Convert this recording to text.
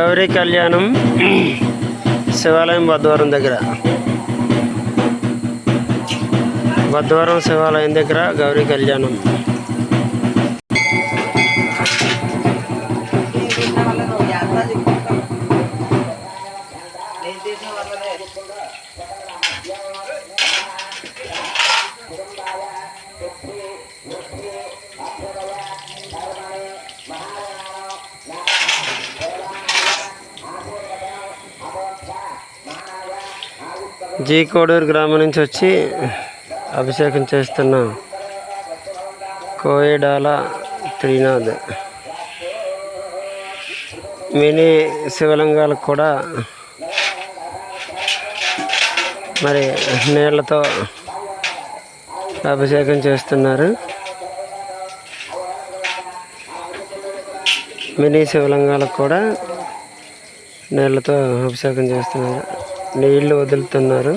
గౌరీ కళ్యాణం శివాలయం బద్వారం దగ్గర. బద్వారం శివాలయం దగ్గర గౌరీ కళ్యాణం. జీ కోడూరు గ్రామం నుంచి వచ్చి అభిషేకం చేస్తున్న కోయడాల త్రినాథ్. మినీ శివలింగాలకు కూడా మరి నీళ్ళతో అభిషేకం చేస్తున్నారు. మినీ శివలింగాలకు కూడా నీళ్ళతో అభిషేకం చేస్తున్నారు. నీళ్ళు వదులుతున్నారు.